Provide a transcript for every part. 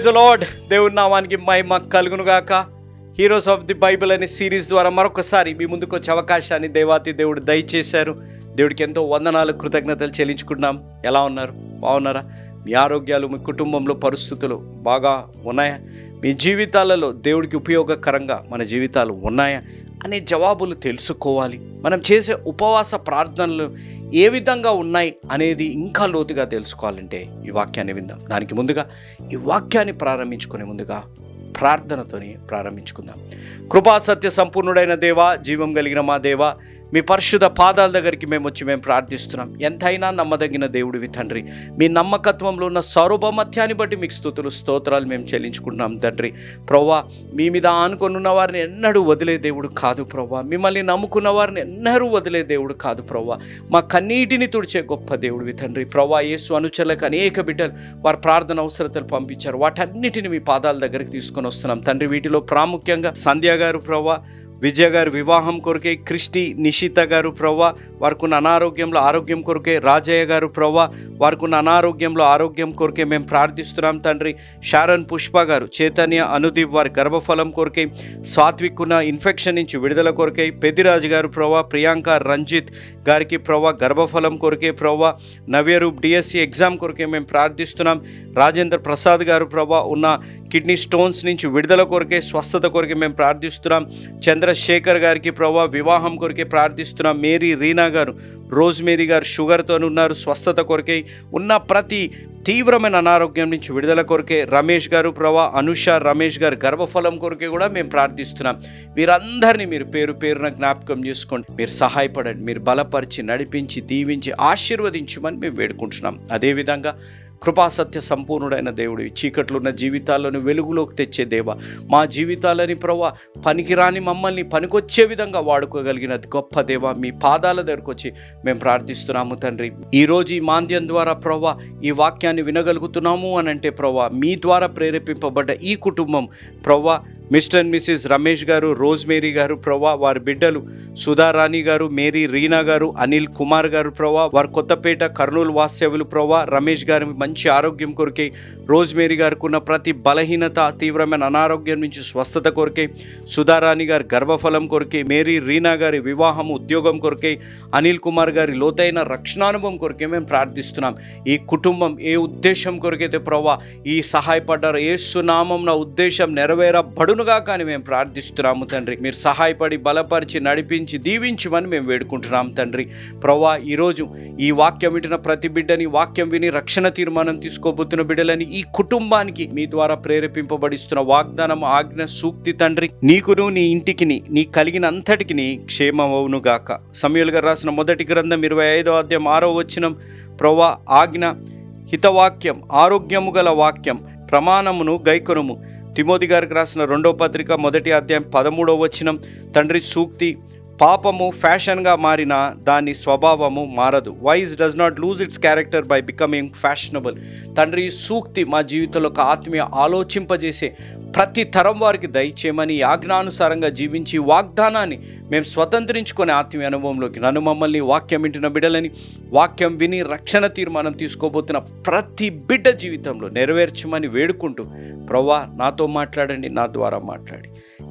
Praise lord దేవుని నామానికి మహిమ కలుగును గాక. హీరోస్ ఆఫ్ ది బైబిల్ అనే సిరీస్ ద్వారా మరొకసారి మీ ముందుకు వచ్చే అవకాశాన్ని దేవాతి దేవుడు దయచేశారు. దేవుడికి ఎంతో వందనాలు కృతజ్ఞతలు చెల్లించుకుంటున్నాం. ఎలా ఉన్నారు? బాగున్నారా? మీ ఆరోగ్యాలు మీ కుటుంబంలో పరిస్థితులు బాగా ఉన్నాయా? మీ జీవితాలలో దేవుడికి ఉపయోగకరంగా మన జీవితాలు ఉన్నాయా? అనే జవాబులు తెలుసుకోవాలి. మనం చేసే ఉపవాస ప్రార్థనలు ఏ విధంగా ఉన్నాయి అనేది ఇంకా లోతుగా తెలుసుకోవాలంటే ఈ వాక్యాన్ని విందాం. దానికి ముందుగా ఈ వాక్యాన్ని ప్రారంభించుకునే ముందుగా ప్రార్థనతోని ప్రారంభించుకుందాం. కృపా సత్య సంపూర్ణుడైన దేవ జీవం కలిగిన మా దేవ మీ పరిశుద్ధ పాదాల దగ్గరికి మేము వచ్చి మేము ప్రార్థిస్తున్నాం. ఎంతైనా నమ్మదగిన దేవుడివి తండ్రి. మీ నమ్మకత్వంలో ఉన్న సౌరభమత్యాన్ని బట్టి మీకు స్థుతులు స్తోత్రాలు మేము చెల్లించుకుంటున్నాం తండ్రి. ప్రవ్వా మీ మీద ఆనుకొనున్న వారిని ఎన్నడూ వదిలే దేవుడు కాదు ప్రవ్వా. మిమ్మల్ని నమ్ముకున్న వారిని ఎన్నడూ వదిలే దేవుడు కాదు ప్రవ్వా. మా కన్నీటిని తుడిచే గొప్ప దేవుడివి తండ్రి. ప్రవ్వా యేసు అనుచరులకు అనేక బిడ్డలు వారి ప్రార్థన అవసరతలు పంపించారు. వాటన్నిటిని మీ పాదాల దగ్గరికి తీసుకొని వస్తున్నాం. తండ్రి వీటిలో ప్రాముఖ్యంగా సంధ్య గారు ప్రవ్వా విజయ గారి వివాహం కొరకే క్రిస్టి నిషిత గారు ప్రవ్వ వారికున్న అనారోగ్యంలో ఆరోగ్యం కొరకే రాజయ్య గారు ప్రవ్వ వారికున్న అనారోగ్యంలో ఆరోగ్యం కొరకే మేము ప్రార్థిస్తున్నాం తండ్రి. షారన్ పుష్ప గారు చైతన్య అనుదీప్ వారి గర్భఫలం కొరకే సాత్విక్ ఉన్న ఇన్ఫెక్షన్ నుంచి విడుదల కొరకే పెద్దిరాజు గారు ప్రవ్వ ప్రియాంక రంజిత్ గారికి ప్రవ్వ గర్భఫలం కొరకే ప్రవ్వ నవ్యరూప్ డిఎస్సి ఎగ్జామ్ కొరకే మేము ప్రార్థిస్తున్నాం. రాజేంద్ర ప్రసాద్ గారు ప్రవ్వ ఉన్న కిడ్నీ స్టోన్స్ నుంచి విడుదల కొరికే స్వస్థత కొరకే మేము ప్రార్థిస్తున్నాం. చంద్రశేఖర్ గారికి ప్రభా వివాహం కొరికే ప్రార్థిస్తున్నాం. మేరీ రీనా గారు రోజ్ మేరీ గారు షుగర్తో ఉన్నారు స్వస్థత కొరికే ఉన్న ప్రతి తీవ్రమైన అనారోగ్యం నుంచి విడుదల కొరకే రమేష్ గారు ప్రభా అనుష రమేష్ గారు గర్భఫలం కొరకే కూడా మేము ప్రార్థిస్తున్నాం. వీరందరినీ మీరు పేరు పేరున జ్ఞాపకం చేసుకోండి. మీరు సహాయపడండి మీరు బలపరిచి నడిపించి దీవించి ఆశీర్వదించమని మేము వేడుకుంటున్నాం. అదేవిధంగా కృపాసత్య సంపూర్ణుడైన దేవుడు. చీకట్లున్న జీవితాలను వెలుగులోకి తెచ్చే దేవ మా జీవితాలని ప్రవ్వ పనికిరాని మమ్మల్ని పనికొచ్చే విధంగా వాడుకోగలిగిన గొప్ప దేవ మీ పాదాల దగ్గరకు వచ్చి మేము ప్రార్థిస్తున్నాము తండ్రి. ఈరోజు ఈ మాంద్యం ద్వారా ప్రవ్వ ఈ వాక్యాన్ని వినగలుగుతున్నాము అని అంటే ప్రవ్వ మీ ద్వారా ప్రేరేపింపబడ్డ ఈ కుటుంబం ప్రభా మిస్టర్ అండ్ మిస్సెస్ రమేష్ గారు రోజ్ మేరీ గారు ప్రవ్వా వారి బిడ్డలు సుధారాణి గారు మేరీ రీనా గారు అనిల్ కుమార్ గారు ప్రవ్వా వారి కొత్తపేట కర్నూలు వాస్తవ్యులు ప్రవ్వా రమేష్ గారి మంచి ఆరోగ్యం కొరకే రోజ్ మేరీ గారికి ఉన్న ప్రతి బలహీనత తీవ్రమైన అనారోగ్యం నుంచి స్వస్థత కొరకే సుధారాణి గారి గర్భఫలం కొరకే మేరీ రీనా గారి వివాహం ఉద్యోగం కొరకే అనిల్ కుమార్ గారి లోతైన రక్షణానుభవం కొరకే మేము ప్రార్థిస్తున్నాం. ఈ కుటుంబం ఏ ఉద్దేశం కొరికైతే ప్రభా ఈ సహాయపడ్డారు ఏ సునామం నా ఉద్దేశం నెరవేరబడునుగా కానీ మేము ప్రార్థిస్తున్నాము తండ్రి. మీరు సహాయపడి బలపరిచి నడిపించి దీవించమని మేము వేడుకుంటున్నాం తండ్రి. ప్రవ్వా ఈరోజు ఈ వాక్యం వింటున్న ప్రతి బిడ్డని వాక్యం విని రక్షణ తీర్మానం తీసుకోబోతున్న బిడ్డలని ఈ కుటుంబానికి మీ ద్వారా ప్రేరేపింపబడిస్తున్న వాగ్దానం ఆజ్ఞ సూక్తి తండ్రి. నీకును నీ ఇంటికిని నీ కలిగిన అంతటికి క్షేమమవును గాక గారు రాసిన మొదటి గ్రంథం ఇరవై ఐదో అధ్యాయం ఆరో వచ్చినం ప్రవ్వా ఆజ్ఞ హితవాక్యం ఆరోగ్యము గల వాక్యం ప్రమాణమును గైకొనుము. తిమోతి గారికి రాసిన రెండో పత్రిక మొదటి అధ్యాయం పదమూడవ వచనం. తండ్రి సూక్తి పాపము ఫ్యాషన్గా మారిన దాని స్వభావము మారదు. Wise does not lose its character by becoming fashionable తండ్రి సూక్తి మా జీవితంలో ఒక ఆత్మీయ ఆలోచింపజేసే ప్రతి తరం వారికి దయచేయమని ఆజ్ఞానుసారంగా జీవించి వాగ్దానాన్ని మేము స్వతంత్రించుకునే ఆత్మీయ అనుభవంలోకి నన్ను మమ్మల్ని వాక్యం వింటున్న బిడ్డలని వాక్యం విని రక్షణ తీర్మానం తీసుకోబోతున్న ప్రతి బిడ్డ జీవితంలో నెరవేర్చమని వేడుకుంటూ ప్రవ్వా నాతో మాట్లాడండి నా ద్వారా మాట్లాడి.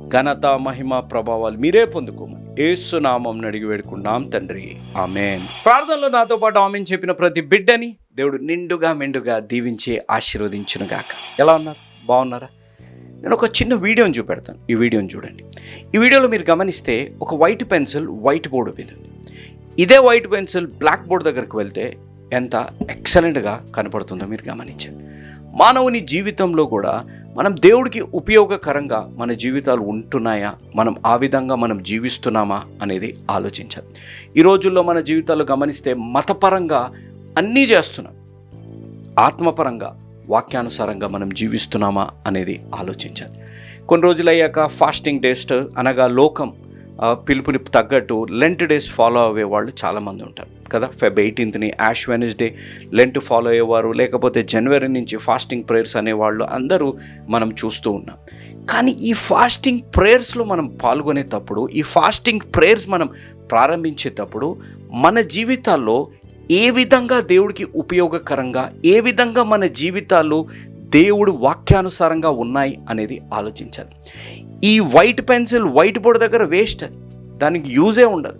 ఘనత మహిమ ప్రభావాలు మీరే పొందుకోమని. ఏసునామం అడిగి వేడుకున్నాం తండ్రి. ఆమెన్. ప్రార్థనలో నాతో పాటు ఆమెన్ చెప్పిన ప్రతి బిడ్డని దేవుడు నిండుగా మెండుగా దీవించి ఆశీర్వదించునుగాక. ఎలా ఉన్నారు? బాగున్నారా? నేను ఒక చిన్న వీడియోని చూపెడతాను. ఈ వీడియోని చూడండి. ఈ వీడియోలో మీరు గమనిస్తే ఒక వైట్ పెన్సిల్ వైట్ బోర్డు మీద ఉంది. ఇదే వైట్ పెన్సిల్ బ్లాక్ బోర్డ్ దగ్గరకు వెళ్తే ఎంత ఎక్సలెంట్గా కనపడుతుందో మీరు గమనించండి. మానవుని జీవితంలో కూడా మనం దేవుడికి ఉపయోగకరంగా మన జీవితాలు ఉంటున్నాయా? మనం ఆ విధంగా మనం జీవిస్తున్నామా అనేది ఆలోచించాలి. ఈ రోజుల్లో మన జీవితాలు గమనిస్తే మతపరంగా అన్నీ చేస్తున్నాం. ఆత్మపరంగా వాక్యానుసారంగా మనం జీవిస్తున్నామా అనేది ఆలోచించాలి. కొన్ని రోజులు అయ్యాక ఫాస్టింగ్ డేస్ట్ అనగా లోకం పిలుపుని తగ్గట్టు లెంట్ డేస్ ఫాలో అయ్యే వాళ్ళు చాలామంది ఉంటారు కదా? ఫెబ్ ఎయిటీన్త్ని యాష్ వెనస్డే లెంట్ ఫాలో అయ్యేవారు లేకపోతే జనవరి నుంచి ఫాస్టింగ్ ప్రేయర్స్ అనేవాళ్ళు అందరూ మనం చూస్తూ ఉన్నాం. కానీ ఈ ఫాస్టింగ్ ప్రేయర్స్లో మనం పాల్గొనేటప్పుడు ఈ ఫాస్టింగ్ ప్రేయర్స్ మనం ప్రారంభించేటప్పుడు మన జీవితాల్లో ఏ విధంగా దేవుడికి ఉపయోగకరంగా ఏ విధంగా మన జీవితాలు దేవుడు వాక్యానుసారంగా ఉన్నాయి అనేది ఆలోచించాలి. ఈ వైట్ పెన్సిల్ వైట్ బోర్డ్ దగ్గర వేస్ట్ దానికి యూజే ఉండదు.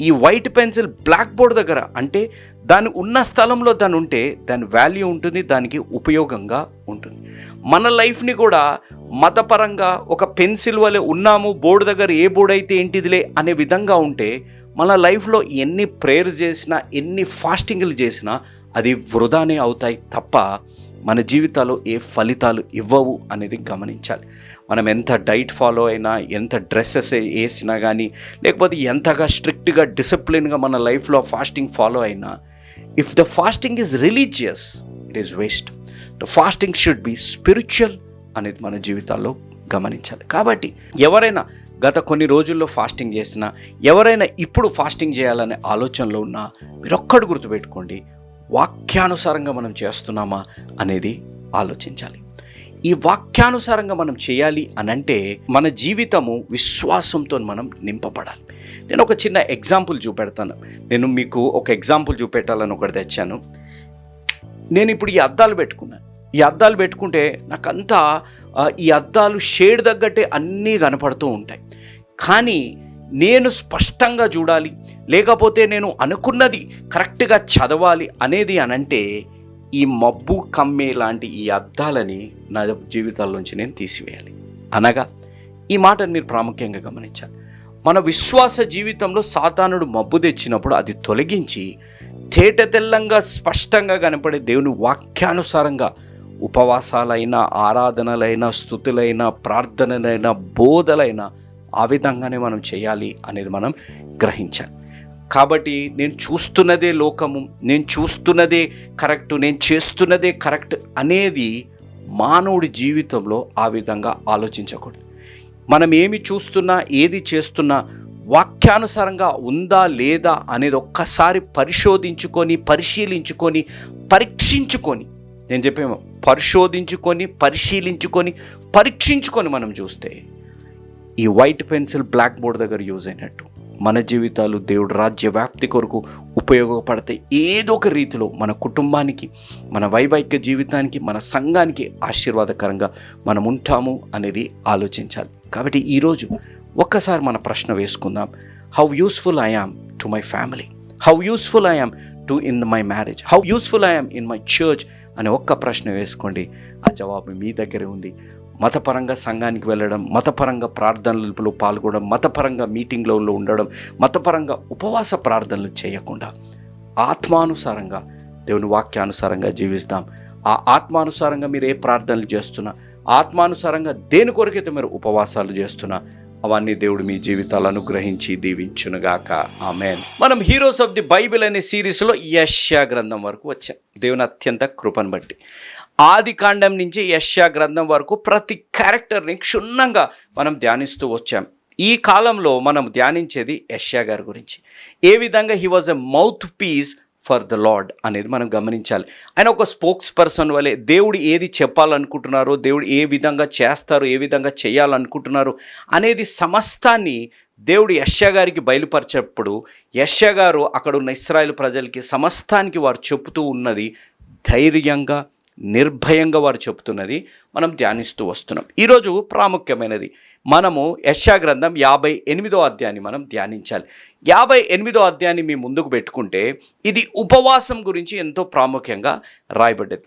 ఈ వైట్ పెన్సిల్ బ్లాక్ బోర్డ్ దగ్గర అంటే దాని ఉన్న స్థలంలో దాని ఉంటే దాని వాల్యూ ఉంటుంది దానికి ఉపయోగంగా ఉంటుంది. మన లైఫ్ని కూడా మతపరంగా ఒక పెన్సిల్ వలె ఉన్నాము బోర్డు దగ్గర ఏ బోర్డు అయితే ఏంటిదిలే అనే విధంగా ఉంటే మన లైఫ్లో ఎన్ని ప్రేయర్స్ చేసినా ఎన్ని ఫాస్టింగ్లు చేసినా అది వృధానే అవుతాయి తప్ప మన జీవితాలు ఏ ఫలితాలు ఇవ్వవు అనేది గమనించాలి. మనం ఎంత డైట్ ఫాలో అయినా ఎంత డ్రెస్సెస్ వేసినా కానీ లేకపోతే ఎంతగా స్ట్రిక్ట్గా డిసిప్లిన్గా మన లైఫ్లో ఫాస్టింగ్ ఫాలో అయినా if the fasting is religious it is waste the fasting should be spiritual అనేది మన జీవితాల్లో గమనించాలి. కాబట్టి ఎవరైనా గత కొన్ని రోజుల్లో ఫాస్టింగ్ చేసినా ఎవరైనా ఇప్పుడు ఫాస్టింగ్ చేయాలనే ఆలోచనలో ఉన్నా మీరు ఒక్కడు గుర్తుపెట్టుకోండి వాక్యానుసారంగా మనం చేస్తున్నామా అనేది ఆలోచించాలి. ఈ వాక్యానుసారంగా మనం చేయాలి అని అంటే మన జీవితము విశ్వాసంతో మనం నింపబడాలి. నేను ఒక చిన్న ఎగ్జాంపుల్ చూపెడతాను. నేను మీకు ఒక ఎగ్జాంపుల్ చూపెట్టాలని ఒకటి తెచ్చాను. నేను ఇప్పుడు ఈ అద్దాలు పెట్టుకున్నాను. ఈ అద్దాలు పెట్టుకుంటే నాకంతా ఈ అద్దాలు షేడ్ తగ్గట్టే అన్నీ కనపడుతూ ఉంటాయి. కానీ నేను స్పష్టంగా చూడాలి. లేకపోతే నేను అనుకున్నది కరెక్ట్గా చదవాలి అనేది అనంటే ఈ మబ్బు కమ్మే లాంటి ఈ అర్థాలని నా జీవితాల్లోంచి నేను తీసివేయాలి. అనగా ఈ మాటను మీరు ప్రాముఖ్యంగా గమనించాలి. మన విశ్వాస జీవితంలో సాతానుడు మబ్బు తెచ్చినప్పుడు అది తొలగించి తేట తెల్లంగా స్పష్టంగా కనపడే దేవుని వాక్యానుసారంగా ఉపవాసాలైనా ఆరాధనలైనా స్థుతులైనా ప్రార్థనలైనా బోధలైనా ఆ విధంగానే మనం చేయాలి అనేది మనం గ్రహించాలి. కాబట్టి నేను చూస్తున్నదే లోకము నేను చూస్తున్నదే కరెక్ట్ నేను చేస్తున్నదే కరెక్ట్ అనేది మానవుడి జీవితంలో ఆ విధంగా ఆలోచించకూడదు. మనం ఏమి చూస్తున్నా ఏది చేస్తున్నా వాక్యానుసారంగా ఉందా లేదా అనేది ఒక్కసారి పరిశోధించుకొని పరిశీలించుకొని పరీక్షించుకొని నేను చెప్పేమో పరిశోధించుకొని పరిశీలించుకొని పరీక్షించుకొని మనం చూస్తే ఈ వైట్ పెన్సిల్ బ్లాక్ బోర్డ్ దగ్గర యూజ్ అయినట్టు. మన జీవితాలు దేవుడు రాజ్య వ్యాప్తి కొరకు ఉపయోగపడతాయి. ఏదో ఒక రీతిలో మన కుటుంబానికి మన వైవాహిక జీవితానికి మన సంఘానికి ఆశీర్వాదకరంగా మనం ఉంటాము అనేది ఆలోచించాలి. కాబట్టి ఈరోజు ఒక్కసారి మన ప్రశ్న వేసుకుందాం. How useful I am to my family how useful I am to in my marriage how useful I am in my church అనే ఒక్క ప్రశ్న వేసుకోండి. ఆ జవాబు మీ దగ్గరే ఉంది. మతపరంగా సంఘానికి వెళ్ళడం మతపరంగా ప్రార్థనలు పాల్గొనడం మతపరంగా మీటింగ్లలో ఉండడం మతపరంగా ఉపవాస ప్రార్థనలు చేయకుండా ఆత్మానుసారంగా దేవుని వాక్యానుసారంగా జీవిస్తాం. ఆ ఆత్మానుసారంగా మీరు ఏ ప్రార్థనలు చేస్తున్నా ఆత్మానుసారంగా దేని కొరకైతే మీరు ఉపవాసాలు చేస్తున్నా అవన్నీ దేవుడు మీ జీవితాలు అనుగ్రహించి దీవించునుగాక. ఆమెన్. మనం హీరోస్ ఆఫ్ ది బైబిల్ అనే సిరీస్లో యష్యా గ్రంథం వరకు వచ్చాం. దేవుని అత్యంత కృపను బట్టి. ఆది కాండం నుంచి యష్యా గ్రంథం వరకు ప్రతి క్యారెక్టర్ని క్షుణ్ణంగా మనం ధ్యానిస్తూ వచ్చాం. ఈ కాలంలో మనం ధ్యానించేది యష్యా గారి గురించి. ఏ విధంగా he was a mouthpiece for the Lord అనేది మనం గమనించాలి. ఆయన ఒక స్పోక్స్ పర్సన్ వలె దేవుడు ఏది చెప్పాలనుకుంటున్నారో దేవుడు ఏ విధంగా చేస్తారు ఏ విధంగా చేయాలనుకుంటున్నారు అనేది సమస్తాన్ని దేవుడు యష్యా గారికి బయలుపరిచేటప్పుడు యష్యా గారు అక్కడ ఉన్న ఇస్రాయేల్ ప్రజలకి సమస్తానికి వారు చెబుతూ ఉన్నది ధైర్యంగా నిర్భయంగా వారు చెబుతున్నది మనం ధ్యానిస్తూ వస్తున్నాం. ఈరోజు ప్రాముఖ్యమైనది. మనము యశా గ్రంథం యాభై ఎనిమిదో అధ్యాయాన్ని మనం ధ్యానించాలి. యాభై ఎనిమిదో అధ్యాయాన్ని మీ ముందుకు పెట్టుకుంటే ఇది ఉపవాసం గురించి ఎంతో ప్రాముఖ్యంగా రాయబడ్డది.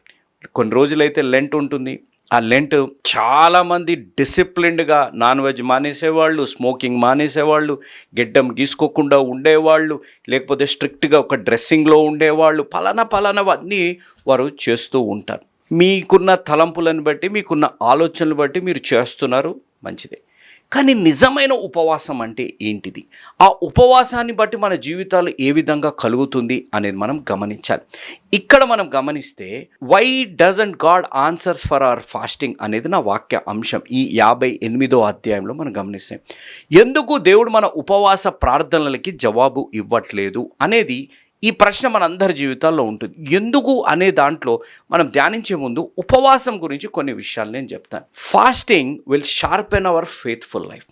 కొన్ని రోజులైతే లెంట్ ఉంటుంది. ఆ లెంట్ చాలామంది డిసిప్లిన్డ్గా నాన్ వెజ్ మానేసేవాళ్ళు స్మోకింగ్ మానేసేవాళ్ళు గిడ్డం గీసుకోకుండా ఉండేవాళ్ళు లేకపోతే స్ట్రిక్ట్గా ఒక డ్రెస్సింగ్లో ఉండేవాళ్ళు పలానా పలానావన్నీ వారు చేస్తూ ఉంటారు. మీకున్న తలంపులను బట్టి మీకున్న ఆలోచనలు బట్టి మీరు చేస్తున్నారు మంచిదే. కానీ నిజమైన ఉపవాసం అంటే ఏంటిది? ఆ ఉపవాసాన్ని బట్టి మన జీవితాలు ఏ విధంగా కలుగుతుంది అనేది మనం గమనించాలి. ఇక్కడ మనం గమనిస్తే why doesn't God answers for our fasting అనేది నా వాక్య అంశం. ఈ యాభై ఎనిమిదో అధ్యాయంలో మనం గమనిస్తాం ఎందుకు దేవుడు మన ఉపవాస ప్రార్థనలకి జవాబు ఇవ్వట్లేదు అనేది ఈ ప్రశ్న మనందరి జీవితాల్లో ఉంటుంది. ఎందుకు అనే దాంట్లో మనం ధ్యానించే ముందు ఉపవాసం గురించి కొన్ని విషయాలు నేను చెప్తాను. Fasting will sharpen our faithful life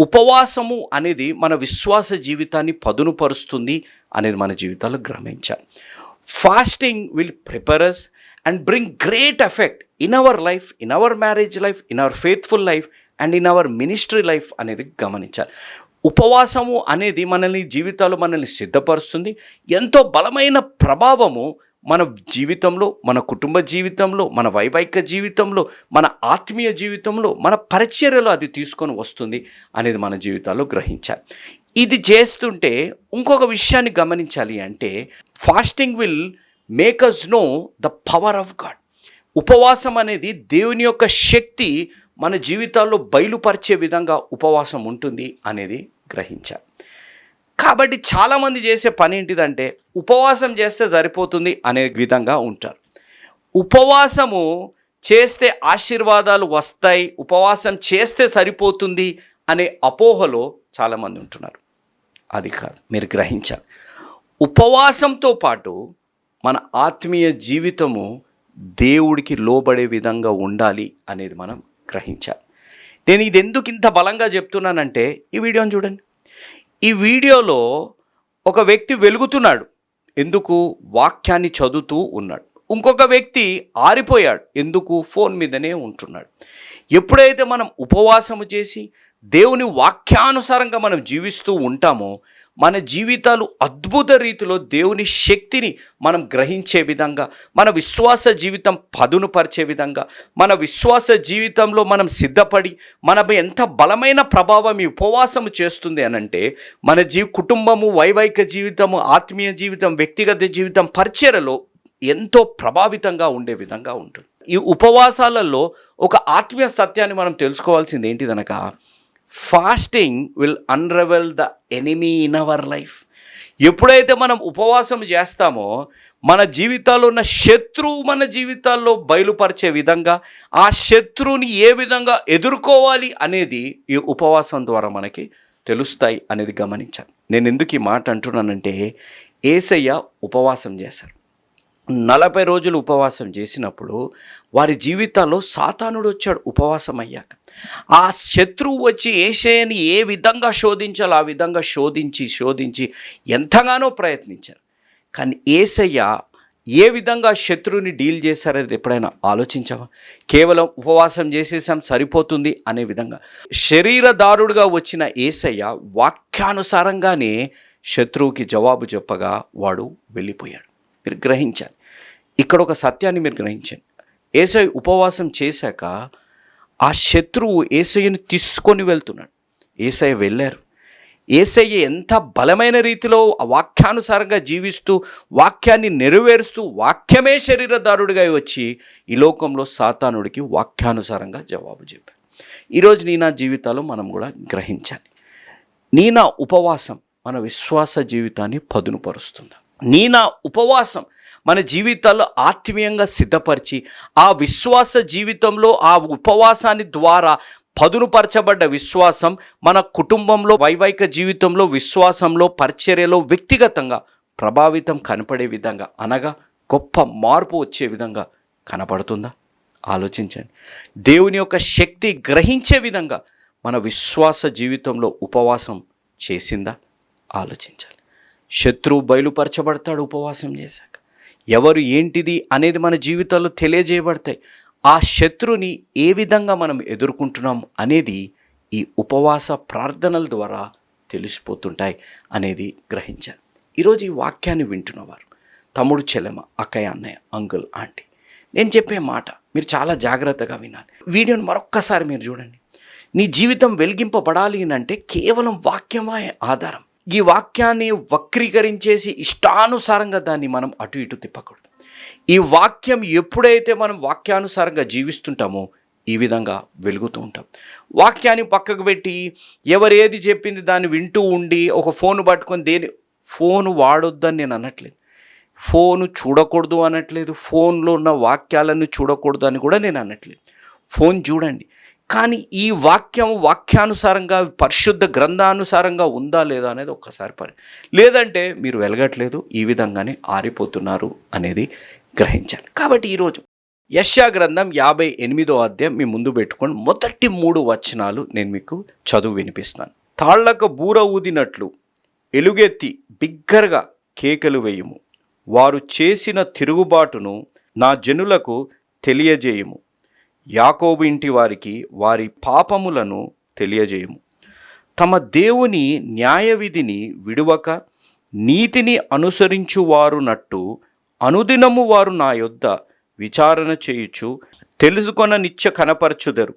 ఉపవాసము అనేది మన విశ్వాస జీవితాన్ని పదునుపరుస్తుంది అనేది మన జీవితాల్లో గ్రహించాలి. Fasting will prepare us and bring great effect in our life in our marriage life in our faithful life and in our ministry life అనేది గమనించాలి. ఉపవాసము అనేది మనల్ని జీవితాలు మనల్ని సిద్ధపరుస్తుంది. ఎంతో బలమైన ప్రభావము మన జీవితంలో మన కుటుంబ జీవితంలో మన వైవాహిక జీవితంలో మన ఆత్మీయ జీవితంలో మన పరిచర్యలో అది తీసుకొని వస్తుంది అనేది మన జీవితాల్లో గ్రహించాలి. ఇది చేస్తుంటే ఇంకొక విషయాన్ని గమనించాలి అంటే fasting will make us know the power of God ఉపవాసం అనేది దేవుని యొక్క శక్తి మన జీవితాల్లో బయలుపరిచే విధంగా ఉపవాసం ఉంటుంది అనేది గ్రహించా. కాబట్టి చాలామంది చేసే పని ఏంటిదంటే ఉపవాసం చేస్తే సరిపోతుంది అనే విధంగా ఉంటారు. ఉపవాసము చేస్తే ఆశీర్వాదాలు వస్తాయి ఉపవాసం చేస్తే సరిపోతుంది అనే అపోహలో చాలామంది ఉంటున్నారు. అది కాదు మీరు గ్రహించాలి. ఉపవాసంతో పాటు మన ఆత్మీయ జీవితము దేవుడికి లోబడే విధంగా ఉండాలి అనేది మనం గ్రహించాలి. నేను ఇది ఎందుకు ఇంత బలంగా చెప్తున్నానంటే ఈ వీడియోని చూడండి. ఈ వీడియోలో ఒక వ్యక్తి వెలుగుతున్నాడు. ఎందుకు? వాక్యాన్ని చదువుతూ ఉన్నాడు. ఇంకొక వ్యక్తి ఆరిపోయాడు. ఎందుకు? ఫోన్ మీదనే ఉంటున్నాడు. ఎప్పుడైతే మనం ఉపవాసము చేసి దేవుని వాక్యానుసారంగా మనం జీవిస్తూ ఉంటామో మన జీవితాలు అద్భుత రీతిలో దేవుని శక్తిని మనం గ్రహించే విధంగా మన విశ్వాస జీవితం పదునుపరిచే విధంగా మన విశ్వాస జీవితంలో మనం సిద్ధపడి మన ఎంత బలమైన ప్రభావం ఈ ఉపవాసము చేస్తుంది అనంటే మన జీ కుటుంబము వైవాహిక జీవితము ఆత్మీయ జీవితం వ్యక్తిగత జీవితం పరిచయలో ఎంతో ప్రభావితంగా ఉండే విధంగా ఉంటుంది. ఈ ఉపవాసాలలో ఒక ఆత్మీయ సత్యాన్ని మనం తెలుసుకోవాల్సింది ఏంటిదనక fasting will unravel the enemy in our life ఎప్పుడైతే మనం ఉపవాసం చేస్తామో మన జీవితాల్లో ఉన్న శత్రువు మన జీవితాల్లో బయలుపరిచే విధంగా ఆ శత్రువుని ఏ విధంగా ఎదుర్కోవాలి అనేది ఈ ఉపవాసం ద్వారా మనకి తెలుస్తాయి అనేది గమనించాను నేను ఎందుకు ఈ మాట అంటున్నానంటే ఏసయ్య ఉపవాసం చేశారు నలభై రోజులు ఉపవాసం చేసినప్పుడు వారి జీవితాల్లో సాతానుడు వచ్చాడు ఉపవాసం అయ్యాక ఆ శత్రువు వచ్చి ఏషయని ఏ విధంగా శోధించాలో ఆ విధంగా శోధించి శోధించి ఎంతగానో ప్రయత్నించారు. కానీ ఏసయ్య ఏ విధంగా శత్రువుని డీల్ చేశారనేది ఎప్పుడైనా ఆలోచించావా? కేవలం ఉపవాసం చేసేసాం సరిపోతుంది అనే విధంగా. శరీరదారుడుగా వచ్చిన ఏసయ్య వాక్యానుసారంగానే శత్రువుకి జవాబు చెప్పగా వాడు వెళ్ళిపోయాడు. మీరు గ్రహించాలి. ఇక్కడ ఒక సత్యాన్ని మీరు గ్రహించండి. ఏసై ఉపవాసం చేశాక ఆ శత్రువు ఏసయ్యని తీసుకొని వెళ్తున్నాడు. ఏసై వెళ్ళారు. ఏసయ్య ఎంత బలమైన రీతిలో వాక్యానుసారంగా జీవిస్తూ వాక్యాన్ని నెరవేరుస్తూ వాక్యమే శరీరదారుడిగా వచ్చి ఈ లోకంలో సాతానుడికి వాక్యానుసారంగా జవాబు చెప్పారు ఈరోజు నీ నా జీవితాలు మనం కూడా గ్రహించాలి. నీ నా ఉపవాసం మన విశ్వాస జీవితాన్ని పదునుపరుస్తుందా? నీ నా ఉపవాసం మన జీవితాల్లో ఆత్మీయంగా సిద్ధపరిచి ఆ విశ్వాస జీవితంలో ఆ ఉపవాసాన్ని ద్వారా పదునుపరచబడ్డ విశ్వాసం మన కుటుంబంలో వైవాహిక జీవితంలో విశ్వాసంలో పరిచర్యలో వ్యక్తిగతంగా ప్రభావితం కనపడే విధంగా అనగా గొప్ప మార్పు వచ్చే విధంగా కనపడుతుందా? ఆలోచించండి. దేవుని యొక్క శక్తి గ్రహించే విధంగా మన విశ్వాస జీవితంలో ఉపవాసం చేసిందా? ఆలోచించాలి. శత్రువు బయలుపరచబడతాడు ఉపవాసం చేశాక. ఎవరు ఏంటిది అనేది మన జీవితాల్లో తెలియజేయబడతాయి. ఆ శత్రుని ఏ విధంగా మనం ఎదుర్కొంటున్నాం అనేది ఈ ఉపవాస ప్రార్థనల ద్వారా తెలిసిపోతుంటాయి అనేది గ్రహించారు ఈరోజు ఈ వాక్యాన్ని వింటున్నవారు తమ్ముడు చెల్లెమ అక్కయ్య అన్నయ్య అంకుల్ ఆంటీ నేను చెప్పే మాట మీరు చాలా జాగ్రత్తగా వినాలి. వీడియోని మరొక్కసారి మీరు చూడండి. నీ జీవితం వెలిగింపబడాలి అంటే కేవలం వాక్యమే ఆధారం? ఈ వాక్యాన్ని వక్రీకరించేసి ఇష్టానుసారంగా దాన్ని మనం అటు ఇటు తిప్పకూడదు. ఈ వాక్యం ఎప్పుడైతే మనం వాక్యానుసారంగా జీవిస్తుంటామో ఈ విధంగా వెలుగుతూ ఉంటాం. వాక్యాన్ని పక్కకు పెట్టి ఎవరేది చెప్పింది దాన్ని వింటూ ఉండి ఒక ఫోన్ పట్టుకొని దేని ఫోన్ వాడొద్దని నేను అనట్లేదు. ఫోను చూడకూడదు అనట్లేదు. ఫోన్లో ఉన్న వాక్యాలను చూడకూడదు అని కూడా నేను అనట్లేదు. ఫోన్ చూడండి. కానీ ఈ వాక్యం వాక్యానుసారంగా పరిశుద్ధ గ్రంథానుసారంగా ఉందా లేదా అనేది ఒక్కసారి పరి లేదంటే మీరు వెలగట్లేదు ఈ విధంగానే ఆరిపోతున్నారు అనేది గ్రహించాలి. కాబట్టి ఈరోజు యశ్యా గ్రంథం యాభై ఎనిమిదో అధ్యాయం మీ ముందు పెట్టుకొని మొదటి మూడు వచనాలు నేను మీకు చదువు వినిపిస్తాను తాళ్ళకు బూర ఊదినట్లు ఎలుగెత్తి బిగ్గరగా కేకలు వేయుము. వారు చేసిన తిరుగుబాటును నా జనులకు తెలియజేయము. యాకోబు ఇంటి వారికి వారి పాపములను తెలియజేయము. తమ దేవుని న్యాయ విధిని విడువక నీతిని అనుసరించువారునట్టు అనుదినము వారు నా యొద్ద విచారణ చేయుచు తెలుసుకొన నిత్య కనపరచుదరు.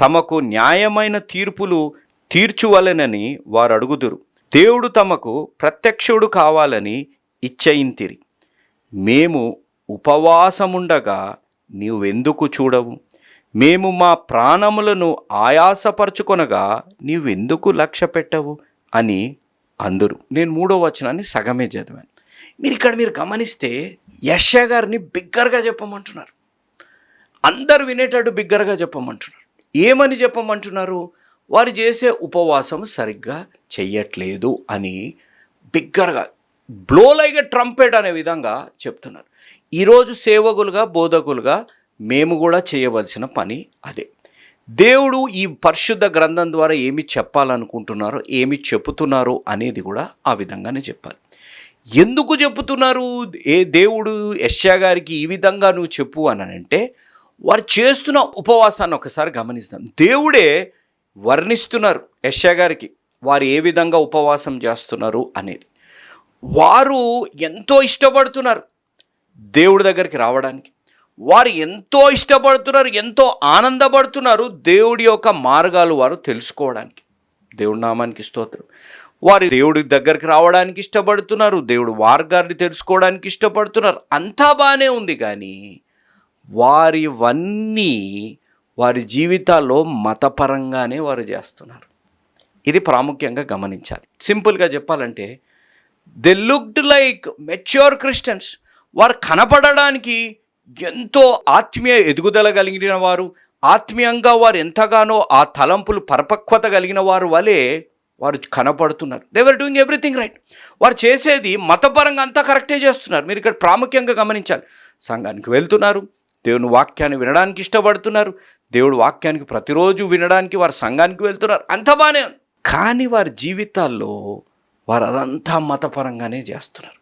తమకు న్యాయమైన తీర్పులు తీర్చువలెనని వారు అడుగుదురు దేవుడు తమకు ప్రత్యక్షుడు కావాలని ఇచ్చయింతిరి. మేము ఉపవాసముండగా నీవెందుకు చూడవు? మేము మా ప్రాణములను ఆయాసపరచుకొనగా నీవెందుకు లక్ష్య పెట్టవు? అని అందరు. నేను మూడో వచనాన్ని సగమే చదివాను. మీరు ఇక్కడ మీరు గమనిస్తే యశ గారిని బిగ్గరగా చెప్పమంటున్నారు. అందరు వినేటట్టు బిగ్గరగా చెప్పమంటున్నారు. ఏమని చెప్పమంటున్నారు? వారు చేసే ఉపవాసం సరిగ్గా చెయ్యట్లేదు అని బిగ్గరగా బ్లోలైగా ట్రంపెడ్ అనే విధంగా చెప్తున్నారు. ఈరోజు సేవకులుగా బోధకులుగా మేము కూడా చేయవలసిన పని అదే. దేవుడు ఈ పరిశుద్ధ గ్రంథం ద్వారా ఏమి చెప్పాలనుకుంటున్నారో ఏమి చెబుతున్నారో అనేది కూడా ఆ విధంగానే చెప్పాలి. ఎందుకు చెబుతున్నారు? ఏ దేవుడు యశ్యా గారికి ఈ విధంగా నువ్వు చెప్పు అని అంటే వారు చేస్తున్న ఉపవాసాన్ని ఒకసారి గమనిస్తాం. దేవుడే వర్ణిస్తున్నారు యశ్యా గారికి వారు ఏ విధంగా ఉపవాసం చేస్తున్నారు అనేది. వారు ఎంతో ఇష్టపడుతున్నారు దేవుడి దగ్గరికి రావడానికి. వారు ఎంతో ఇష్టపడుతున్నారు ఎంతో ఆనందపడుతున్నారు దేవుడి యొక్క మార్గాలు వారు తెలుసుకోవడానికి. దేవుడి నామానికి స్తోత్రం. వారు దేవుడి దగ్గరికి రావడానికి ఇష్టపడుతున్నారు దేవుడు మార్గాన్ని తెలుసుకోవడానికి ఇష్టపడుతున్నారు. అంతా బాగానే ఉంది కానీ వారివన్నీ వారి జీవితాల్లో మతపరంగానే వారు చేస్తున్నారు. ఇది ప్రాముఖ్యంగా గమనించాలి. సింపుల్గా చెప్పాలంటే they looked like mature Christians వారు కనపడడానికి ఎంతో ఆత్మీయ ఎదుగుదల కలిగిన వారు ఆత్మీయంగా వారు ఎంతగానో ఆ తలంపులు పరిపక్వత కలిగిన వారు వలె వారు కనపడుతున్నారు. దేవర్ డూయింగ్ ఎవ్రీథింగ్ రైట్ వారు చేసేది మతపరంగా అంతా కరెక్టే చేస్తున్నారు. మీరు ఇక్కడ ప్రాముఖ్యంగా గమనించాలి. సంఘానికి వెళ్తున్నారు. దేవుని వాక్యాన్ని వినడానికి ఇష్టపడుతున్నారు. దేవుడు వాక్యానికి ప్రతిరోజు వినడానికి వారు సంఘానికి వెళ్తున్నారు. అంత బాగానే కానీ వారి జీవితాల్లో వారు అదంతా మతపరంగానే చేస్తున్నారు.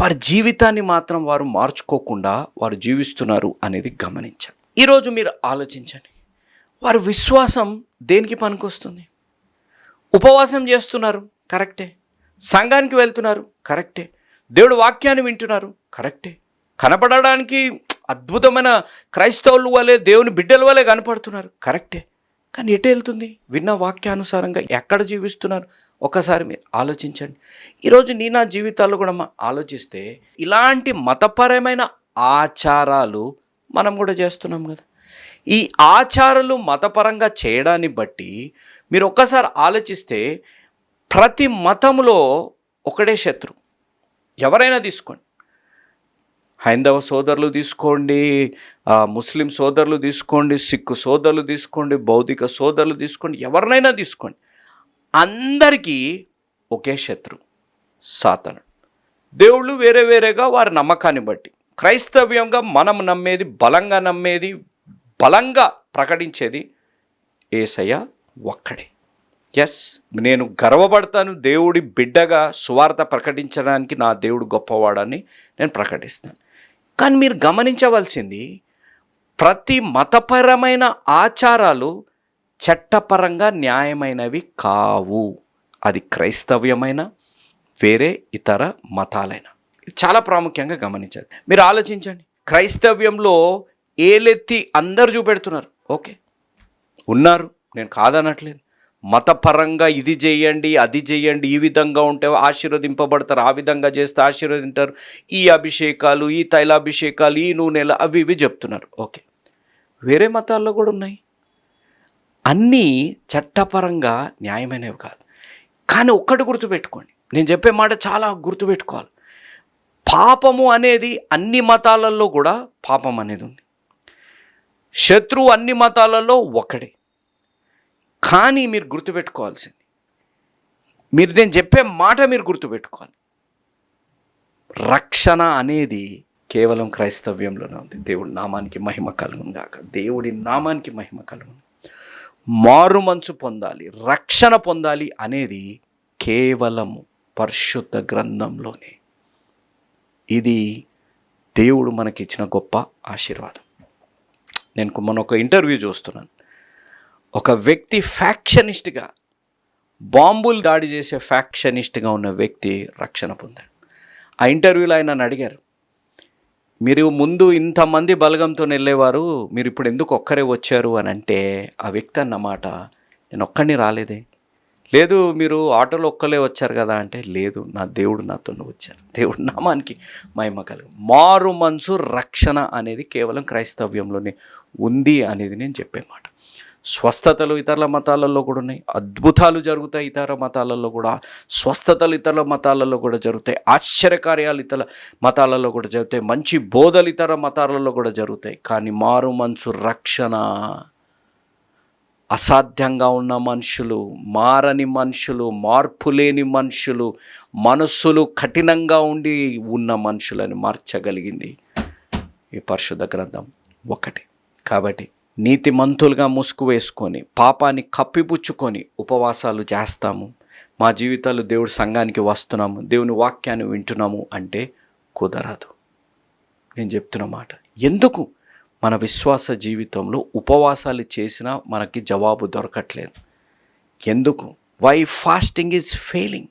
వారి జీవితాన్ని మాత్రం వారు మార్చుకోకుండా వారు జీవిస్తున్నారు అనేది గమనించాలి. ఈరోజు మీరు ఆలోచించండి. వారి విశ్వాసం దేనికి పనికొస్తుంది? ఉపవాసం చేస్తున్నారు కరెక్టే. సంఘానికి వెళ్తున్నారు కరెక్టే. దేవుడు వాక్యాన్ని వింటున్నారు కరెక్టే. కనపడడానికి అద్భుతమైన క్రైస్తవులు వలె దేవుని బిడ్డల వలె కనపడుతున్నారు కరెక్టే. కానీ ఎటు వెళ్తుంది? విన్న వాక్యానుసారంగా ఎక్కడ జీవిస్తున్నారు? ఒకసారి మీరు ఆలోచించండి. ఈరోజు నీ నా జీవితాల్లో కూడా ఆలోచిస్తే ఇలాంటి మతపరమైన ఆచారాలు మనం కూడా చేస్తున్నాం కదా. ఈ ఆచారాలు మతపరంగా చేయడాన్ని బట్టి మీరు ఒక్కసారి ఆలోచిస్తే ప్రతి మతంలో ఒకటే శత్రు. ఎవరైనా తీసుకోండి. హైందవ సోదరులు తీసుకోండి ముస్లిం సోదరులు తీసుకోండి సిక్కు సోదరులు తీసుకోండి భౌతిక సోదరులు తీసుకోండి ఎవరినైనా తీసుకోండి. అందరికీ ఒకే శత్రు సాతనుడు. దేవుళ్ళు వేరే వేరేగా వారి నమ్మకాన్ని బట్టి క్రైస్తవ్యంగా మనం నమ్మేది బలంగా నమ్మేది బలంగా ప్రకటించేది ఏసయ్య ఒక్కడే. ఎస్ నేను గర్వపడతాను దేవుడి బిడ్డగా సువార్త ప్రకటించడానికి నా దేవుడు గొప్పవాడని నేను ప్రకటిస్తాను. కానీ మీరు గమనించవలసింది ప్రతి మతపరమైన ఆచారాలు చట్టపరంగా న్యాయమైనవి కావు. అది క్రైస్తవ్యమైన వేరే ఇతర మతాలైన. చాలా ప్రాముఖ్యంగా గమనించాలి. మీరు ఆలోచించండి. క్రైస్తవ్యంలో ఏలెత్తి అందరు చూపెడుతున్నారు. ఓకే. ఉన్నారు. నేను కాదనట్లేదు. మతపరంగా ఇది చేయండి అది చేయండి ఈ విధంగా ఉంటే ఆశీర్వదింపబడతారు ఆ విధంగా చేస్తే ఆశీర్వదింటారు ఈ అభిషేకాలు ఈ తైలాభిషేకాలు ఈ నూనెలు అవి ఇవి చెప్తున్నారు. ఓకే. వేరే మతాల్లో కూడా ఉన్నాయి. అన్నీ చట్టపరంగా న్యాయమైనవి కాదు. కానీ ఒక్కటి గుర్తుపెట్టుకోండి. నేను చెప్పే మాట చాలా గుర్తుపెట్టుకోవాలి. పాపము అనేది అన్ని మతాలలో కూడా పాపం అనేది ఉంది. శత్రువు అన్ని మతాలలో ఒకడే. కానీ మీరు గుర్తుపెట్టుకోవాల్సింది. మీరు నేను చెప్పే మాట మీరు గుర్తుపెట్టుకోవాలి. రక్షణ అనేది కేవలం క్రైస్తవ్యంలోనే ఉంది. దేవుడి నామానికి మహిమ కలుగును గాక. దేవుడి నామానికి మహిమ కలుగును. మారు మనసు పొందాలి రక్షణ పొందాలి అనేది కేవలము పరిశుద్ధ గ్రంథంలోనే. ఇది దేవుడు మనకిచ్చిన గొప్ప ఆశీర్వాదం. నేను మొన్న ఒక ఇంటర్వ్యూ చూస్తున్నాను. ఒక వ్యక్తి ఫ్యాక్షనిస్ట్గా బాంబులు దాడి చేసే ఫ్యాక్షనిస్ట్గా ఉన్న వ్యక్తి రక్షణ పొందాడు. ఆ ఇంటర్వ్యూలో ఆయన నన్ను అడిగారు మీరు ముందు ఇంతమంది బలగంతో వెళ్ళేవారు మీరు ఇప్పుడు ఎందుకు ఒక్కరే వచ్చారు అని అంటే ఆ వ్యక్తి అన్నమాట నేను ఒక్కడిని రాలేదే. లేదు మీరు ఆటోలో ఒక్కలే వచ్చారు కదా అంటే లేదు నా దేవుడు నాతో వచ్చారు. దేవుడు నామానికి మహిమ కలుగు. మారు మనసు రక్షణ అనేది కేవలం క్రైస్తవ్యంలోనే ఉంది అనేది నేను చెప్పే మాట. స్వస్థతలు ఇతరుల మతాలలో కూడా ఉన్నాయి. అద్భుతాలు జరుగుతాయి ఇతర మతాలలో కూడా. స్వస్థతలు ఇతరుల మతాలలో కూడా జరుగుతాయి. ఆశ్చర్యకార్యాలు ఇతర మతాలలో కూడా జరుగుతాయి. మంచి బోధలు ఇతర మతాలలో కూడా జరుగుతాయి. కానీ మారు మనసు రక్షణ. అసాధ్యంగా ఉన్న మనుషులు మారని మనుషులు మార్పు లేని మనుషులు మనస్సులు కఠినంగా ఉండి ఉన్న మనుషులని మార్చగలిగింది ఈ పరిశుద్ధ గ్రంథం ఒకటి. కాబట్టి నీతిమంతులుగా ముసుగు వేసుకొని పాపాన్ని కప్పిపుచ్చుకొని ఉపవాసాలు చేస్తాము. మా జీవితాలు దేవుడి సంఘానికి వస్తున్నాము. దేవుని వాక్యాన్ని వింటున్నాము అంటే కుదరదు. నేను చెప్తున్న మాట. ఎందుకు? మన విశ్వాస జీవితంలో ఉపవాసాలు చేసినా మనకి జవాబు దొరకట్లేదు. ఎందుకు? వై ఫాస్టింగ్ ఈజ్ ఫెయిలింగ్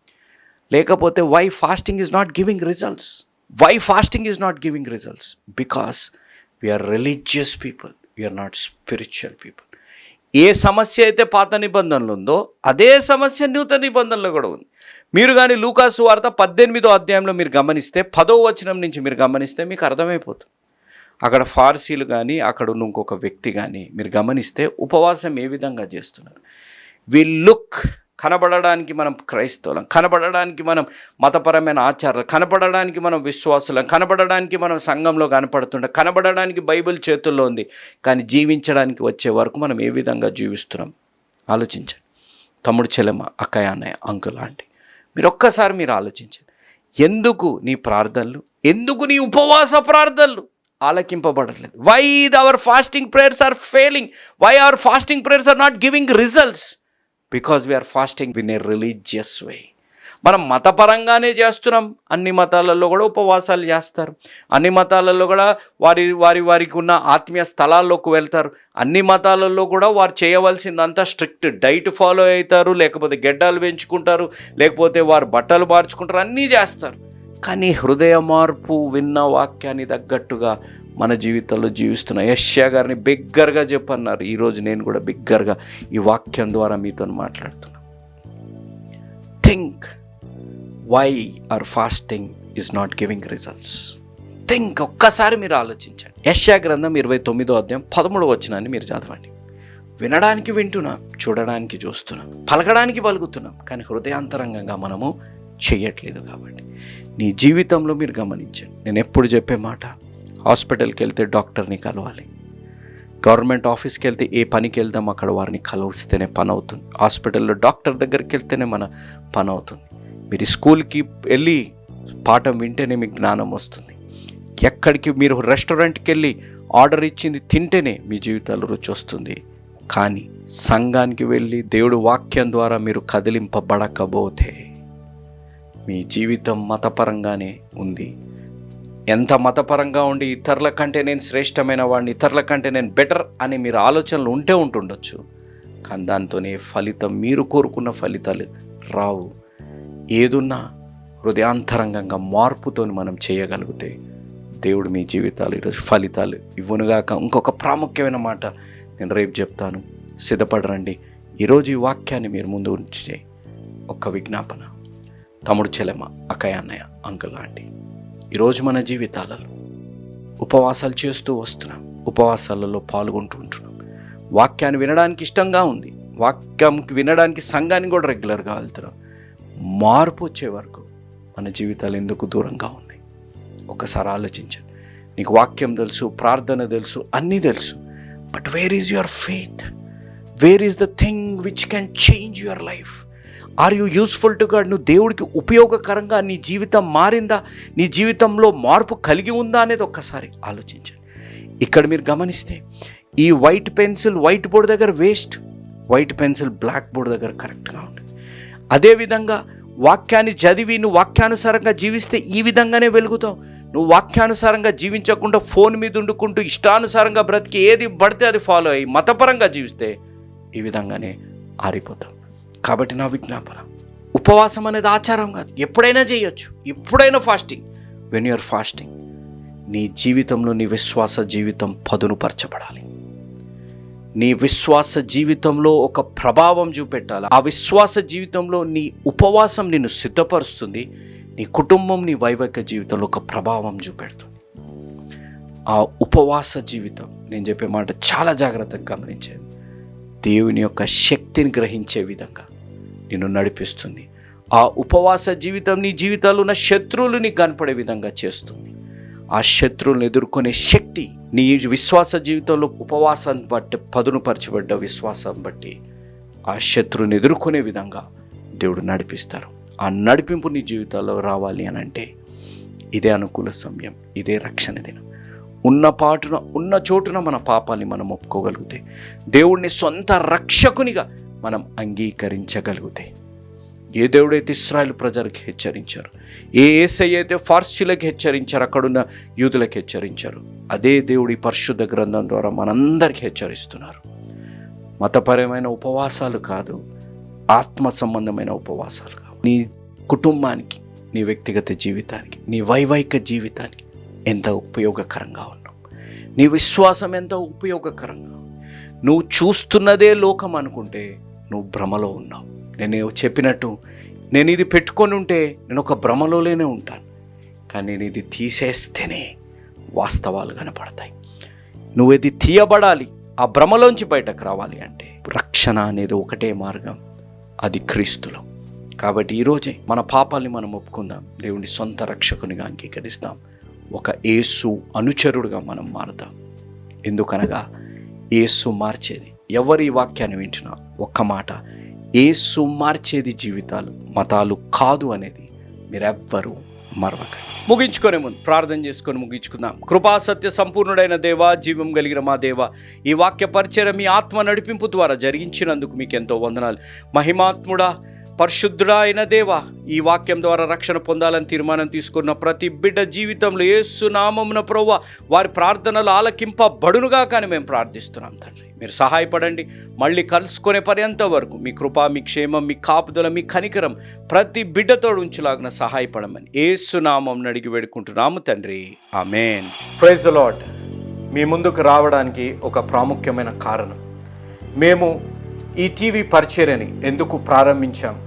లేకపోతే why fasting is not giving results why fasting is not giving results because we are religious people are not spiritual people ఏ సమస్య అయితే పాత నిబంధనలు ఉందో అదే సమస్య నూతన నిబంధనలో కూడా ఉంది. మీరు కానీ లూకాసు వార్త పద్దెనిమిదో అధ్యాయంలో మీరు గమనిస్తే పదో వచనం నుంచి మీరు గమనిస్తే మీకు అర్థమైపోతుంది. అక్కడ ఫార్సీలు కానీ అక్కడ ఉన్న ఇంకొక వ్యక్తి కానీ మీరు గమనిస్తే ఉపవాసం ఏ విధంగా చేస్తున్నారు? వి లుక్ కనబడడానికి మనం క్రైస్తవులం కనబడడానికి మనం మతపరమైన ఆచారాలు కనబడడానికి మనం విశ్వాసులం కనబడడానికి మనం సంఘంలో కనపడుతుంటాం కనబడడానికి బైబిల్ చేతుల్లో ఉంది. కానీ జీవించడానికి వచ్చే వరకు మనం ఏ విధంగా జీవిస్తున్నాం? ఆలోచించండి. తమ్ముడు చెల్లెమ్మ అక్కయ్య అన్నయ్య అంకుల్ ఆంటీ మీరు ఒక్కసారి మీరు ఆలోచించండి. ఎందుకు నీ ప్రార్థనలు? ఎందుకు నీ ఉపవాస ప్రార్థనలు? ఆలకింపబడలేదు. Why our fasting prayers are failing why our fasting prayers are not giving results because we are fasting in a religious way మనం మతపరంగానే చేస్తున్నాం. అన్ని మతాలలో కూడా ఉపవాసాలు చేస్తారు. అన్ని మతాలలో కూడా వారి వారి వారికి ఉన్న ఆత్మీయ స్థలాల్లోకి వెళ్తారు. అన్ని మతాలలో కూడా వారు చేయవలసిందంతా స్ట్రిక్ట్ డైట్ ఫాలో అవుతారు. లేకపోతే గెడ్డాలు పెంచుకుంటారు. లేకపోతే వారు బట్టలు మార్చుకుంటారు. అన్నీ చేస్తారు. కానీ హృదయ మార్పు విన్న వాక్యాన్ని తగ్గట్టుగా మన జీవితంలో జీవిస్తున్న యష్యా గారిని బిగ్గరగా చెప్పన్నారు. ఈరోజు నేను కూడా బిగ్గరగా ఈ వాక్యం ద్వారా మీతో మాట్లాడుతున్నా. Think why our fasting is not giving results think ఒక్కసారి మీరు ఆలోచించండి. యశ్యా గ్రంథం ఇరవై తొమ్మిదో అధ్యాయం పదమూడు వచ్చినాన్ని మీరు చదవండి. వినడానికి వింటున్నాం చూడడానికి చూస్తున్నాం పలకడానికి పలుకుతున్నాం కానీ హృదయాంతరంగంగా మనము చేయట్లేదు కాబట్టి. నీ జీవితంలో మీరు గమనించండి. నేను ఎప్పుడు చెప్పే మాట? హాస్పిటల్కి వెళ్తే డాక్టర్ని కలవాలి. గవర్నమెంట్ ఆఫీస్కి వెళ్తే ఏ పనికి వెళ్దాం అక్కడ వారిని కలవస్తేనే పని అవుతుంది హాస్పిటల్లో డాక్టర్ దగ్గరికి వెళ్తేనే మన పని అవుతుంది మీరు స్కూల్కి వెళ్ళి పాఠం వింటేనే మీకు జ్ఞానం వస్తుంది. ఎక్కడికి మీరు రెస్టారెంట్కి వెళ్ళి ఆర్డర్ ఇచ్చింది తింటేనే మీ జీవితాలు రుచి వస్తుంది. కానీ సంఘానికి వెళ్ళి దేవుడు వాక్యం ద్వారా మీరు కదిలింపబడకపోతే మీ జీవితం మతపరంగానే ఉంది. ఎంత మతపరంగా ఉండి ఇతరుల కంటే నేను శ్రేష్టమైన వాడిని ఇతరుల కంటే నేను బెటర్ అని మీరు ఆలోచనలు ఉంటే ఉంటుండొచ్చు. కానీ దాంతోనే ఫలితం మీరు కోరుకున్న ఫలితాలు రావు. ఏదున్నా హృదయాంతరంగంగా మార్పుతో మనం చేయగలిగితే దేవుడు మీ జీవితాలు ఈరోజు ఫలితాలు ఇవ్వనుగాక. ఇంకొక ప్రాముఖ్యమైన మాట నేను రేపు చెప్తాను. సిద్ధపడరండి. ఈరోజు ఈ వాక్యాన్ని మీరు ముందు ఉంచే ఒక విజ్ఞాపన. తమ్ముడు చెలెమ అక్కయ్య అన్నయ్య అంకుల్ ఆంటీ ఈరోజు మన జీవితాలలో ఉపవాసాలు చేస్తూ వస్తున్నాం. ఉపవాసాలలో పాల్గొంటూ ఉంటున్నాం. వాక్యాన్ని వినడానికి ఇష్టంగా ఉంది. వాక్యంకి వినడానికి సంఘానికి కూడా రెగ్యులర్గా వెళ్తున్నాం. మార్పు వచ్చే వరకు మన జీవితాలు ఎందుకు దూరంగా ఉన్నాయి? ఒకసారి ఆలోచించండి. నీకు వాక్యం తెలుసు ప్రార్థన తెలుసు అన్నీ తెలుసు. But where is your faith where is the thing which can change your life are you useful to God నువ్వు దేవుడికి ఉపయోగకరంగా నీ జీవితం మారిందా? నీ జీవితంలో మార్పు కలిగి ఉందా అనేది ఒక్కసారి ఆలోచించండి. ఇక్కడ మీరు గమనిస్తే ఈ వైట్ పెన్సిల్ వైట్ బోర్డ్ దగ్గర waste white pencil black board దగ్గర కరెక్ట్గా ఉంటుంది. అదేవిధంగా వాక్యాన్ని చదివి నువ్వు వాక్యానుసారంగా జీవిస్తే ఈ విధంగానే వెలుగుతావు. నువ్వు వాక్యానుసారంగా జీవించకుండా ఫోన్ మీద ఉండుకుంటూ ఇష్టానుసారంగా బ్రతికి ఏది పడితే అది ఫాలో అయ్యి మతపరంగా జీవిస్తే ఈ విధంగానే ఆరిపోతాం కాబట్టి నా విజ్ఞాపన. ఉపవాసం అనేది ఆచారం కాదు. ఎప్పుడైనా చేయొచ్చు. ఎప్పుడైనా ఫాస్టింగ్ వెన్ యూఆర్ ఫాస్టింగ్ నీ జీవితంలో నీ విశ్వాస జీవితం పదునుపరచబడాలి. నీ విశ్వాస జీవితంలో ఒక ప్రభావం చూపెట్టాలి. ఆ విశ్వాస జీవితంలో నీ ఉపవాసం నిన్ను సిద్ధపరుస్తుంది. నీ కుటుంబం నీ వైవాహిక జీవితంలో ఒక ప్రభావం చూపెడుతుంది. ఆ ఉపవాస జీవితం నేను చెప్పే మాట చాలా జాగ్రత్తగా గమనించాను దేవుని యొక్క శక్తిని గ్రహించే విధంగా నిన్ను నడిపిస్తుంది. ఆ ఉపవాస జీవితం నీ జీవితాలు ఉన్న శత్రువులు నీకు కనపడే విధంగా చేస్తుంది. ఆ శత్రువులను ఎదుర్కొనే శక్తి నీ విశ్వాస జీవితంలో ఉపవాసాన్ని బట్టి పదునుపరచబడ్డ విశ్వాసం బట్టి ఆ శత్రువుని ఎదుర్కొనే విధంగా దేవుడు నడిపిస్తారు. ఆ నడిపింపు నీ జీవితాల్లో రావాలి అని అంటే ఇదే అనుకూల సమయం ఇదే రక్షణ దినం. ఉన్న పాటున ఉన్న చోటున మన పాపాన్ని మనం ఒప్పుకోగలిగితే దేవుడిని సొంత రక్షకునిగా మనం అంగీకరించగలిగితే. ఏ దేవుడైతే ఇస్రాయల్ ప్రజలకు హెచ్చరించారు ఏ ఏసై అయితే ఫార్సీలకు హెచ్చరించారు అక్కడున్న యూదులకు హెచ్చరించారు అదే దేవుడి పరిశుద్ధ గ్రంథం ద్వారా మనందరికీ హెచ్చరిస్తున్నారు. మతపరమైన ఉపవాసాలు కాదు ఆత్మ సంబంధమైన ఉపవాసాలు కావు. నీ కుటుంబానికి నీ వ్యక్తిగత జీవితానికి నీ వైవాహిక జీవితానికి ఎంత ఉపయోగకరంగా ఉన్నావు నీ విశ్వాసం ఎంత ఉపయోగకరంగా నువ్వు చూస్తున్నదే లోకం అనుకుంటే నువ్వు భ్రమలో ఉన్నావు. నేను చెప్పినట్టు నేను ఇది పెట్టుకొని ఉంటే నేను ఒక భ్రమలోనే ఉంటాను. కానీ నేను ఇది తీసేస్తేనే వాస్తవాలు కనపడతాయి. నువ్వు ఇది తీయబడాలి ఆ భ్రమలోంచి బయటకు రావాలి అంటే రక్షణ అనేది ఒకటే మార్గం. అది క్రీస్తులో. కాబట్టి ఈరోజే మన పాపాల్ని మనం ఒప్పుకుందాం. దేవుని సొంత రక్షకునిగా అంగీకరిస్తాం. ఒక యేసు అనుచరుడుగా మనం మారుదాం ఎందుకనగా యేసు మార్చేది. ఎవరి వాక్యాన్ని వింటున్నా ఒక్క మాట. యేసు మార్చేది జీవితాలు మతాలు కాదు అనేది మీరెవ్వరూ మరవకండి. ముగించుకునే ముందు ప్రార్థన చేసుకొని ముగించుకుందాం. కృపా సత్య సంపూర్ణుడైన దేవ జీవం కలిగిన మా దేవ ఈ వాక్య పరిచయం మీ ఆత్మ నడిపింపు ద్వారా జరిగించినందుకు మీకు ఎంతో వందనాలు. మహిమాత్ముడా పరిశుద్ధుడా అయిన దేవ ఈ వాక్యం ద్వారా రక్షణ పొందాలని తీర్మానం తీసుకున్న ప్రతి బిడ్డ జీవితంలో ఏసు నామమున ప్రవ్వ వారి ప్రార్థనలు ఆలకింపబడునుగా కానీ మేము ప్రార్థిస్తున్నాం తండ్రి. మీరు సహాయపడండి. మళ్ళీ కలుసుకునే పర్యంత వరకు మీ కృప మీ క్షేమం మీ కాపుదల మీ కనికరం ప్రతి బిడ్డతో ఉంచులాగిన సహాయపడమని ఏసు నామం అడిగి వేడుకుంటున్నాము తండ్రి. ఆమెన్. ప్రైజ్ ద లాడ్ మీ ముందుకు రావడానికి ఒక ప్రాముఖ్యమైన కారణం. మేము ఈ టీవీ పరిచర్యని ఎందుకు ప్రారంభించాం?